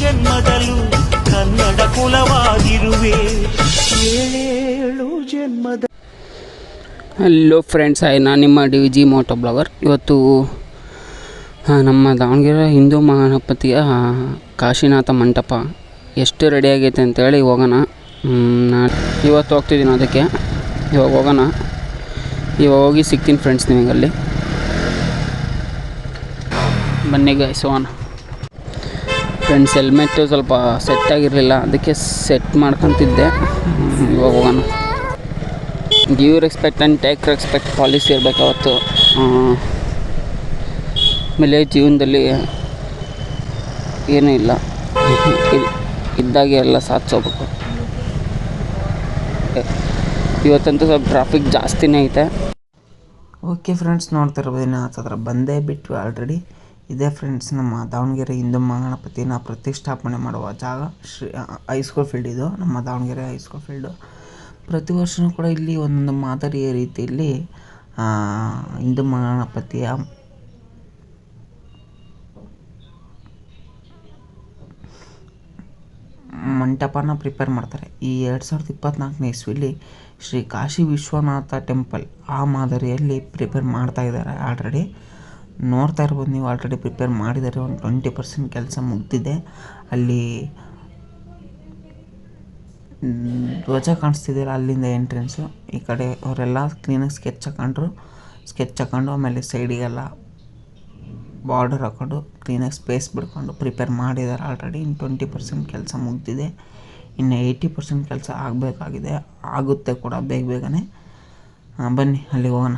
ಜನ್ಮದಲ್ಲೂ ಕನ್ನಡ ಕುಲವಾಗಿರುವೆ. ಏಳು ಜನ್ಮದ hello friends ಆಯ್ ನಾನು ನಿಮ್ಮ ಡಿ ಜಿ ಮೋಟೋ ಬ್ಲವರ್ ಇವತ್ತು ನಮ್ಮ ದಾವಣಗೆರೆ ಹಿಂದೂ ಮಹಾಗಣಪತಿಯ ಕಾಶಿನಾಥ ಮಂಟಪ ಎಷ್ಟು ರೆಡಿ ಆಗೈತೆ ಅಂತೇಳಿ ಹೋಗೋಣ. ನಾನು ಇವತ್ತು ಹೋಗ್ತಿದ್ದೀನಿ ಅದಕ್ಕೆ. ಇವಾಗ ಹೋಗೋಣ. ಇವಾಗ ಹೋಗಿ ಸಿಗ್ತೀನಿ ಫ್ರೆಂಡ್ಸ್ ನಿಮಗಲ್ಲಿ. ಬನ್ನಿ ಹೋಗೋಣ. ಫ್ರೆಂಡ್ಸ್ ಹೆಲ್ಮೆಟ್ಟು ಸ್ವಲ್ಪ ಸೆಟ್ ಆಗಿರಲಿಲ್ಲ, ಅದಕ್ಕೆ ಸೆಟ್ ಮಾಡ್ಕೊತಿದ್ದೆ. ಇವಾಗ ಹೋಗೋಣ. Give respect and take respect policy ಇರಬೇಕು ಅವತ್ತು. ಆಮೇಲೆ ಜೀವನದಲ್ಲಿ ಏನೂ ಇಲ್ಲ. ಇದ್- ಇದ್ದಾಗೆ ಎಲ್ಲ ಸಾಧಿಸೋಬೇಕು ಇವತ್ತಂತೂ ಸ್ವಲ್ಪ ಟ್ರಾಫಿಕ್ ಜಾಸ್ತಿನೇ ಐತೆ. ಓಕೆ ಫ್ರೆಂಡ್ಸ್ ನೋಡ್ತಾ ಇರ್ಬೋದು ಇನ್ನು ಹತ್ರ ಬಂದೇ ಬಿಟ್ವಿ ಆಲ್ರೆಡಿ ಇದೇ ಫ್ರೆಂಡ್ಸ್ ನಮ್ಮ ದಾವಣಗೆರೆ ಹಿಂದೂ ಮಹಾಗಣಪತಿನ ಪ್ರತಿಷ್ಠಾಪನೆ ಮಾಡುವ ಜಾಗ ಶ್ರೀ ಹೈಸ್ಕೂಲ್ ಫೀಲ್ಡ್ ಇದು. ನಮ್ಮ ದಾವಣಗೆರೆ ಹೈಸ್ಕೂಲ್ ಫೀಲ್ಡು ಪ್ರತಿ ವರ್ಷವೂ ಕೂಡ ಇಲ್ಲಿ ಒಂದೊಂದು ಮಾದರಿಯ ರೀತಿಯಲ್ಲಿ ಹಿಂದೂ ಮಹಾಗಣಪತಿಯ ಮಂಟಪನ ಪ್ರಿಪೇರ್ ಮಾಡ್ತಾರೆ. ಈ ಎರಡು ಸಾವಿರದ ಇಪ್ಪತ್ತ್ನಾಲ್ಕನೇ ಇಸ್ವಿಲಿ ಶ್ರೀ ಕಾಶಿ ವಿಶ್ವನಾಥ ಟೆಂಪಲ್ ಆ ಮಾದರಿಯಲ್ಲಿ ಪ್ರಿಪೇರ್ ಮಾಡ್ತಾ ಇದ್ದಾರೆ ಆಲ್ರೆಡಿ ನೋಡ್ತಾ ಇರ್ಬೋದು, ನೀವು ಆಲ್ರೆಡಿ ಪ್ರಿಪೇರ್ ಮಾಡಿದ್ದಾರೆ ಒಂದು ಟ್ವೆಂಟಿ ಪರ್ಸೆಂಟ್ ಕೆಲಸ ಮುಗ್ದಿದೆ. ಅಲ್ಲಿ ಧ್ವಜ ಕಾಣಿಸ್ತಿದ್ದೀರ ಅಲ್ಲಿಂದ ಎಂಟ್ರೆನ್ಸು ಈ ಕಡೆ ಅವರೆಲ್ಲ ಕ್ಲೀನಾಗಿ ಸ್ಕೆಚ್ ಹಾಕೊಂಡ್ರು. ಸ್ಕೆಚ್ ಹಾಕೊಂಡು ಆಮೇಲೆ ಸೈಡಿಗೆಲ್ಲ ಬಾರ್ಡರ್ ಹಾಕೊಂಡು ಕ್ಲೀನಾಗಿ ಸ್ಪೇಸ್ ಬಿಡ್ಕೊಂಡು ಪ್ರಿಪೇರ್ ಮಾಡಿದ್ದಾರೆ ಆಲ್ರೆಡಿ ಇನ್ನು ಟ್ವೆಂಟಿ ಪರ್ಸೆಂಟ್ ಕೆಲಸ ಮುಗ್ದಿದೆ. ಇನ್ನು ಏಯ್ಟಿ ಪರ್ಸೆಂಟ್ ಕೆಲಸ ಆಗಬೇಕಾಗಿದೆ. ಆಗುತ್ತೆ ಕೂಡ ಬೇಗ ಬೇಗನೆ. ಬನ್ನಿ, ಅಲ್ಲಿಗೆ ಹೋಗೋಣ.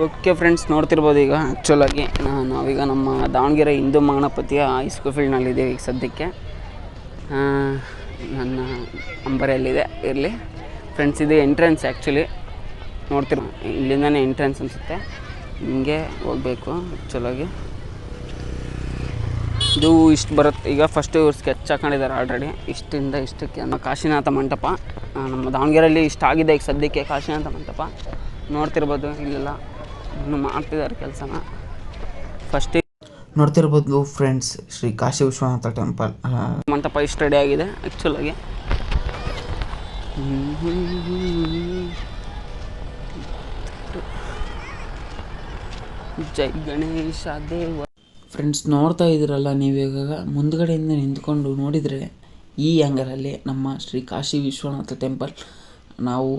ಓಕೆ ಫ್ರೆಂಡ್ಸ್, ನೋಡ್ತಿರ್ಬೋದು ಈಗ ಆ್ಯಕ್ಚುಲಾಗಿ ನಾವೀಗ ನಮ್ಮ ದಾವಣಗೆರೆ ಹಿಂದೂ ಮಹಾಗಣಪತಿಯ ಹೈಸ್ಕೂಲ್ ಫೀಲ್ಡ್ನಲ್ಲಿದ್ದೀವಿ ಈಗ ಸದ್ಯಕ್ಕೆ. ನನ್ನ ಅಂಬರಿಯಲ್ಲಿದೆ ಇರಲಿ. ಫ್ರೆಂಡ್ಸ್ ಇದು ಎಂಟ್ರೆನ್ಸ್ ಆ್ಯಕ್ಚುಲಿ ನೋಡ್ತಿರ್ಬೋದು, ಇಲ್ಲಿಂದನೇ ಎಂಟ್ರೆನ್ಸ್ ಅನಿಸುತ್ತೆ. ಹಿಂಗೆ ಹೋಗಬೇಕು ಆ್ಯಕ್ಚುಲಾಗಿ ಇದು ಇಷ್ಟು ಬರುತ್ತೆ ಈಗ ಫಸ್ಟು ಇವ್ರು ಸ್ಕೆಚ್ ಹಾಕೊಂಡಿದ್ದಾರೆ ಆಲ್ರೆಡಿ ಇಷ್ಟಿಂದ ಇಷ್ಟಕ್ಕೆ ನಮ್ಮ ಕಾಶಿನಾಥ ಮಂಟಪ. ನಮ್ಮ ದಾವಣಗೆರೆಯಲ್ಲಿ ಇಷ್ಟ ಆಗಿದೆ ಈಗ ಸದ್ಯಕ್ಕೆ ಕಾಶಿನಾಥ ಮಂಟಪ. ನೋಡ್ತಿರ್ಬೋದು ಇಲ್ಲೆಲ್ಲ. ಇನ್ನು ಮಾಡ್ತಿದ್ದಾರೆ ಕೆಲಸನ. ಫಸ್ಟ್ ನೋಡ್ತಿರ್ಬೋದು ಫ್ರೆಂಡ್ಸ್ ಶ್ರೀ ಕಾಶಿ ವಿಶ್ವನಾಥ ಟೆಂಪಲ್ ಮಂಟಪ ಇಷ್ಟು ರೆಡಿ ಆಗಿದೆ ಆ್ಯಕ್ಚುಲಾಗಿ ಜೈ ಗಣೇಶ ದೇವ. ಫ್ರೆಂಡ್ಸ್ ನೋಡ್ತಾ ಇದ್ದೀರಲ್ಲ ನೀವೀಗ ಮುಂದ್ಗಡೆಯಿಂದ ನಿಂತ್ಕೊಂಡು ನೋಡಿದರೆ ಈ ಆ್ಯಂಗಲಲ್ಲಿ ನಮ್ಮ ಶ್ರೀ ಕಾಶಿ ವಿಶ್ವನಾಥ ಟೆಂಪಲ್ ನಾವು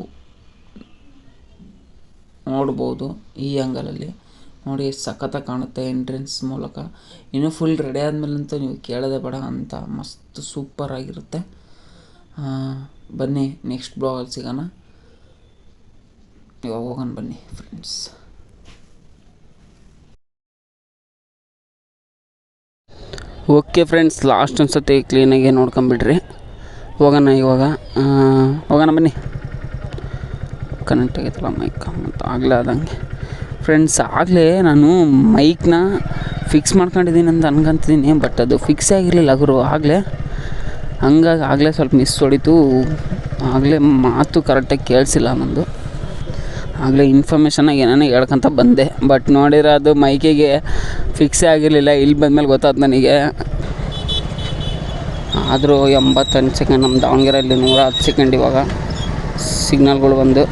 ನೋಡ್ಬೋದು ಈ ಆ್ಯಂಗಲಲ್ಲಿ ನೋಡಿ ಎಷ್ಟು ಸಖತ್ತಾಗಿ ಕಾಣುತ್ತೆ ಎಂಟ್ರೆನ್ಸ್ ಮೂಲಕ. ಇನ್ನು ಫುಲ್ ರೆಡಿ ಆದಮೇಲಂತೂ ನೀವು ಕೇಳೋದೇ ಬೇಡ ಅಂತ ಮಸ್ತ್ ಸೂಪರ್ ಆಗಿರುತ್ತೆ. ಆ, ಬನ್ನಿ ನೆಕ್ಸ್ಟ್ ಬ್ಲಾಗಲ್ಲಿ ಸಿಗೋಣ. ಇವಾಗ ಹೋಗೋಣ ಬನ್ನಿ ಫ್ರೆಂಡ್ಸ್ ಓಕೆ ಫ್ರೆಂಡ್ಸ್ ಲಾಸ್ಟ್ ಅನ್ಸತ್ತೆ ಕ್ಲೀನಾಗಿ ನೋಡ್ಕೊಂಬಿಡ್ರಿ. ಹೋಗೋಣ ಇವಾಗ. ಹೋಗೋಣ ಬನ್ನಿ. ಕನೆಕ್ಟ್ ಆಗೈತಲ್ಲ ಮೈಕ್ ಮತ್ತು ಆಗಲೇ ಆದಂಗೆ. ಫ್ರೆಂಡ್ಸ್ ಆಗಲೇ ನಾನು ಮೈಕ್ನ ಫಿಕ್ಸ್ ಮಾಡ್ಕೊಂಡಿದ್ದೀನಿ ಅಂತ ಅನ್ಕೊಂತಿದ್ದೀನಿ ಬಟ್ ಅದು ಫಿಕ್ಸ್ ಆಗಿರಲಿಲ್ಲ ಗುರು, ಆಗಲೇ. ಹಂಗಾಗಿ ಆಗಲೇ ಸ್ವಲ್ಪ ಮಿಸ್ ಹೊಡಿತು. ಆಗಲೇ ಮಾತು ಕರೆಕ್ಟಾಗಿ ಕೇಳಿಸಿಲ್ಲ ನಂದು. ಆಗಲೇ ಇನ್ಫಾರ್ಮೇಷನಾಗಿ ಏನೇನೋ ಹೇಳ್ಕೊಂತ ಬಂದೆ ಬಟ್ ನೋಡಿದ್ರೆ ಅದು ಮೈಕಿಗೆ ಫಿಕ್ಸೇ ಆಗಿರಲಿಲ್ಲ, ಇಲ್ಲಿ ಬಂದಮೇಲೆ ಗೊತ್ತಾಯ್ತು ನನಗೆ. ಆದರೂ ಎಂಬತ್ತೆಂಟು ಸೆಕೆಂಡ್ ನಮ್ಮ ದಾವಣಗೆರೆಯಲ್ಲಿ ನೂರ ಹತ್ತು ಸೆಕೆಂಡ್ ಇವಾಗ ಸಿಗ್ನಲ್ಗಳು ಬಂದು.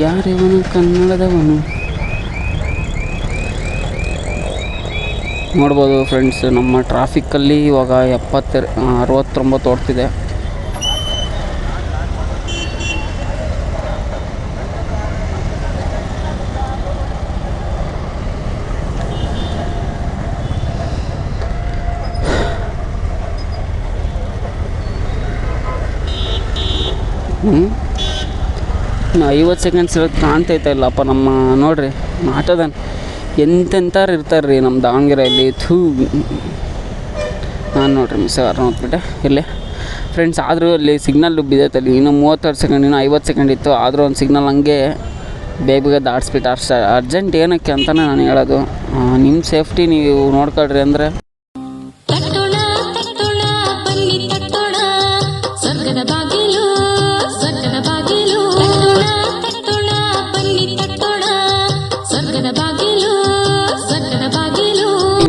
ಯಾರಿವನು ಕನ್ನಡದವನು. ನೋಡ್ಬೋದು ಫ್ರೆಂಡ್ಸ್ ನಮ್ಮ ಟ್ರಾಫಿಕ್ಕಲ್ಲಿ ಇವಾಗ ಎಪ್ಪತ್ತ ಅರವತ್ತೊಂಬತ್ತು ಓಡ್ತಿದೆ. ಹ್ಞೂ ಐವತ್ತು ಸೆಕೆಂಡ್ಸ್ ಇರೋದು ಕಾಣ್ತೈತೆ ಇಲ್ಲಪ್ಪ ನಮ್ಮ, ನೋಡ್ರಿ, ಆಟೋದನ್ ಎಂತೆಂಥವ್ರು ಇರ್ತಾರೆ ರೀ ನಮ್ಮ ದಾವಣಗೆರೆಯಲ್ಲಿ. ಥೂ. ನಾನು ನೋಡ್ರಿ ಮಿಸ್ ನೋಡ್ಬಿಟ್ಟೆ? ಇಲ್ಲಿ. ಫ್ರೆಂಡ್ಸ್ ಆದರೂ ಅಲ್ಲಿ ಸಿಗ್ನಲ್ ಬಿದ್ದೈತೆ ಅಲ್ಲಿ ಇನ್ನೂ ಮೂವತ್ತಾರು ಸೆಕೆಂಡ್ ಇನ್ನೂ ಐವತ್ತು ಸೆಕೆಂಡ್ ಇತ್ತು. ಆದರೂ ಒಂದು ಸಿಗ್ನಲ್ ಹಂಗೆ ಬೇಗ ದಾಟಿಸ್ಬಿಟ್ಟು ಅರ್ಶ ಅರ್ಜೆಂಟ್ ಏನಕ್ಕೆ ಅಂತಲೇ ನಾನು ಹೇಳೋದು. ನಿಮ್ಮ ಸೇಫ್ಟಿ ನೀವು ನೋಡ್ಕೊಳ್ರಿ ಅಂದರೆ. ಸ್ವರ್ಗದ ಬಾಗಿಲು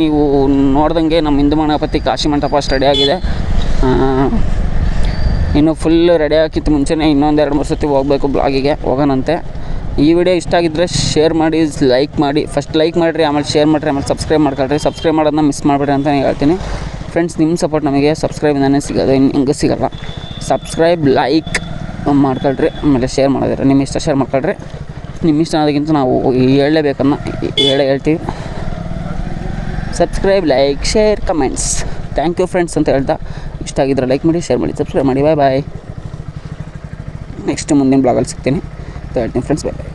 ನೀವು ನೋಡ್ದಂಗೆ ನಮ್ಮ ಹಿಂದೂ ಮಣಪತಿ ಕಾಶಿ ಮಂಟಪ ಅಷ್ಟು ಆಗಿದೆ. ಇನ್ನು ಫುಲ್ ರೆಡಿ ಆಗಿತ್ತು ಮುಂಚೆನೇ ಇನ್ನೊಂದೆರಡು ಮೂರು ಸತಿ ಹೋಗಬೇಕು ಬ್ಲಾಗಿಗೆ, ಹೋಗೋಣಂತೆ. ಈ ವಿಡಿಯೋ ಇಷ್ಟ ಆಗಿದ್ದರೆ ಶೇರ್ ಮಾಡಿ ಲೈಕ್ ಮಾಡಿ. ಫಸ್ಟ್ ಲೈಕ್ ಮಾಡಿರಿ, ಆಮೇಲೆ ಶೇರ್ ಮಾಡಿರಿ, ಆಮೇಲೆ ಸಬ್ಸ್ಕ್ರೈಬ್ ಮಾಡ್ಕೊಳ್ರಿ. ಸಬ್ಸ್ಕ್ರೈಬ್ ಮಾಡೋದನ್ನ ಮಿಸ್ ಮಾಡಬೇಡಿ ಅಂತ ಹೇಳ್ತೀನಿ. ಫ್ರೆಂಡ್ಸ್ ನಿಮ್ಮ ಸಪೋರ್ಟ್ ನಮಗೆ ಸಬ್ಸ್ಕ್ರೈಬಿಂದನೇ ಸಿಗೋದು. ಇನ್ನು ಹಿಂಗೆ ಸಿಗೋಲ್ಲ. ಸಬ್ಸ್ಕ್ರೈಬ್ ಲೈಕ್ ಮಾಡ್ಕೊಳ್ರಿ. ಆಮೇಲೆ ಶೇರ್ ಮಾಡೋದಿರ ನಿಮ್ಮ ಇಷ್ಟ ಶೇರ್ ಮಾಡ್ಕೊಳ್ರಿ. ನಿಮ್ಮ ಇಷ್ಟ ಅನ್ನೋದಕ್ಕಿಂತ ನಾವು ಹೇಳಲೇಬೇಕನ್ನ ಹೇಳೇ ಹೇಳ್ತೀವಿ. Subscribe like share comments thank you friends ಅಂತ ಹೇಳ್ತಾ ಇಷ್ಟ ಆಗಿದ್ರೆ ಲೈಕ್ ಮಾಡಿ ಶೇರ್ ಮಾಡಿ ಸಬ್ಸ್ಕ್ರೈಬ್ ಮಾಡಿ. ಬಾಯ್ ಬಾಯ್ ನೆಕ್ಸ್ಟ್ ಮುಂದಿನ ಬ್ಲಾಗಲ್ಲಿ ಸಿಗ್ತೀನಿ. ಅಂತ ಹೇಳ್ತೀನಿ ಫ್ರೆಂಡ್ಸ್ ಬಾಯ್ ಬಾಯ್